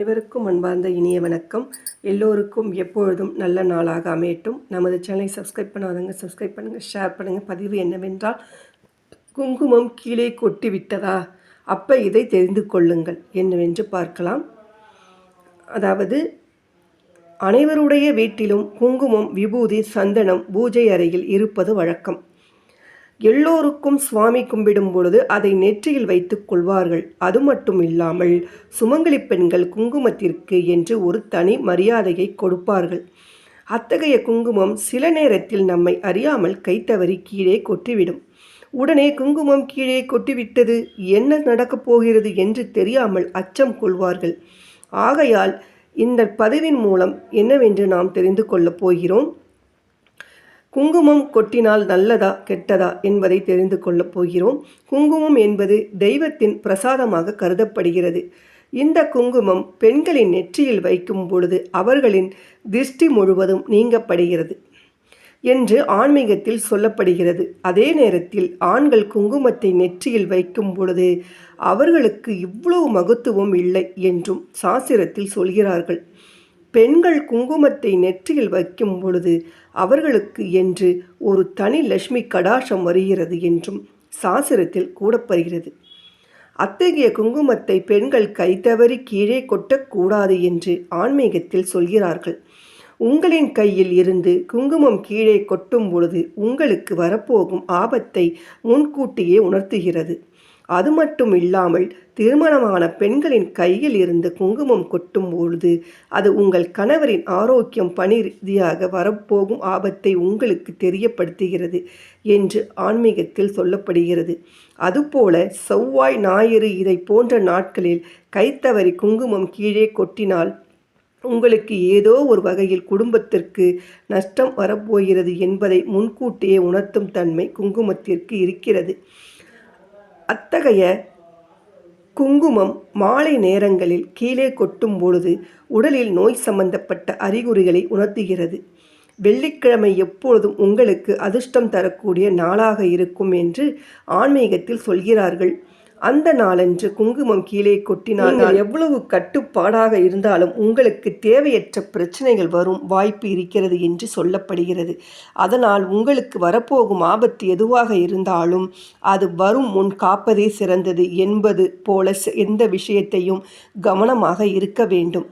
அனைவருக்கும் அன்பார்ந்த இனிய வணக்கம். எல்லோருக்கும் எப்பொழுதும் நல்ல நாளாக அமையட்டும். நமது சேனலை சப்ஸ்கிரைப் பண்ணாதவங்க சப்ஸ்கிரைப் பண்ணுங்கள் ஷேர் பண்ணுங்கள் பதிவு என்னவென்றால் குங்குமம் கீழே கொட்டி விட்டதா அப்போ இதை தெரிந்து கொள்ளுங்கள். என்னவென்று பார்க்கலாம். அதாவது அனைவருடைய வீட்டிலும் குங்குமம் விபூதி சந்தனம் பூஜை அறையில் இருப்பது வழக்கம். எல்லோருக்கும் சுவாமி கும்பிடும் பொழுது அதை நெற்றியில் வைத்துக் கொள்வார்கள். அது மட்டும் இல்லாமல் சுமங்கலி பெண்கள் குங்குமத்திற்கு என்று ஒரு தனி மரியாதையை கொடுப்பார்கள். அத்தகைய குங்குமம் சில நேரத்தில் நம்மை அறியாமல் கைத்தவறி கீழே கொட்டிவிடும். உடனே குங்குமம் கீழே கொட்டிவிட்டது என்ன நடக்கப் போகிறது என்று தெரியாமல் அச்சம் கொள்வார்கள். ஆகையால் இந்த பதிவின் மூலம் என்னவென்று நாம் தெரிந்து கொள்ளப் போகிறோம். குங்குமம் கொட்டினால் நல்லதா கெட்டதா என்பதை தெரிந்து கொள்ளப் போகிறோம். குங்குமம் என்பது தெய்வத்தின் பிரசாதமாக கருதப்படுகிறது. இந்த குங்குமம் பெண்களின் நெற்றியில் வைக்கும் பொழுது அவர்களின் திருஷ்டி முழுவதும் நீங்கப்படுகிறது என்று ஆன்மீகத்தில் சொல்லப்படுகிறது. அதே நேரத்தில் ஆண்கள் குங்குமத்தை நெற்றியில் வைக்கும் பொழுது அவர்களுக்கு இவ்வளவு மகத்துவம் இல்லை என்றும் சாஸ்திரத்தில் சொல்கிறார்கள். பெண்கள் குங்குமத்தை நெற்றியில் வைக்கும் பொழுது அவர்களுக்கு என்று ஒரு தனி லட்சுமி கடாசம் வருகிறது என்றும் சாசிரத்தில் கூடப்படுகிறது அத்தகைய குங்குமத்தை பெண்கள் கைத்தவறி கீழே கொட்டக்கூடாது என்று ஆன்மீகத்தில் சொல்கிறார்கள். உங்களின் கையில் இருந்து குங்குமம் கீழே கொட்டும் பொழுது உங்களுக்கு வரப்போகும் ஆபத்தை முன்கூட்டியே உணர்த்துகிறது. அது மட்டும் இல்லாமல் திருமணமான பெண்களின் கையில் இருந்து குங்குமம் கொட்டும் பொழுது அது உங்கள் கணவரின் ஆரோக்கியம் பணி ரீதியாக வரப்போகும் ஆபத்தை உங்களுக்கு தெரியப்படுத்துகிறது என்று ஆன்மீகத்தில் சொல்லப்படுகிறது. அதுபோல செவ்வாய் ஞாயிறு இதை போன்ற நாட்களில் கைத்தவறி குங்குமம் கீழே கொட்டினால் உங்களுக்கு ஏதோ ஒரு வகையில் குடும்பத்திற்கு நஷ்டம் வரப்போகிறது என்பதை முன்கூட்டியே உணர்த்தும் தன்மை குங்குமத்திற்கு இருக்கிறது. அத்தகைய குங்குமம் மாலை நேரங்களில் கீழே கொட்டும் பொழுது உடலில் நோய் சம்பந்தப்பட்ட அறிகுறிகளை உணர்த்துகிறது. வெள்ளிக்கிழமை எப்பொழுதும் உங்களுக்கு அதிர்ஷ்டம் தரக்கூடிய நாளாக இருக்கும் என்று ஆன்மீகத்தில் சொல்கிறார்கள். அந்த நாளன்று குங்குமம் கீழே கொட்டினால் எவ்வளவு கட்டுப்பாடாக இருந்தாலும் உங்களுக்கு தேவையற்ற பிரச்சனைகள் வரும் வாய்ப்பு இருக்கிறது என்று சொல்லப்படுகிறது. அதனால் உங்களுக்கு வரப்போகும் ஆபத்து எதுவாக இருந்தாலும் அது வரும் முன் காப்பதே சிறந்தது என்பது போல எந்த விஷயத்தையும் கவனமாக இருக்க வேண்டும்.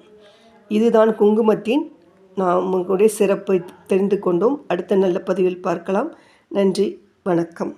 இதுதான் குங்குமத்தின் நாம் உங்களுடைய சிறப்பை தெரிந்து கொண்டோம். அடுத்த நல்ல பதிவில் பார்க்கலாம். நன்றி வணக்கம்.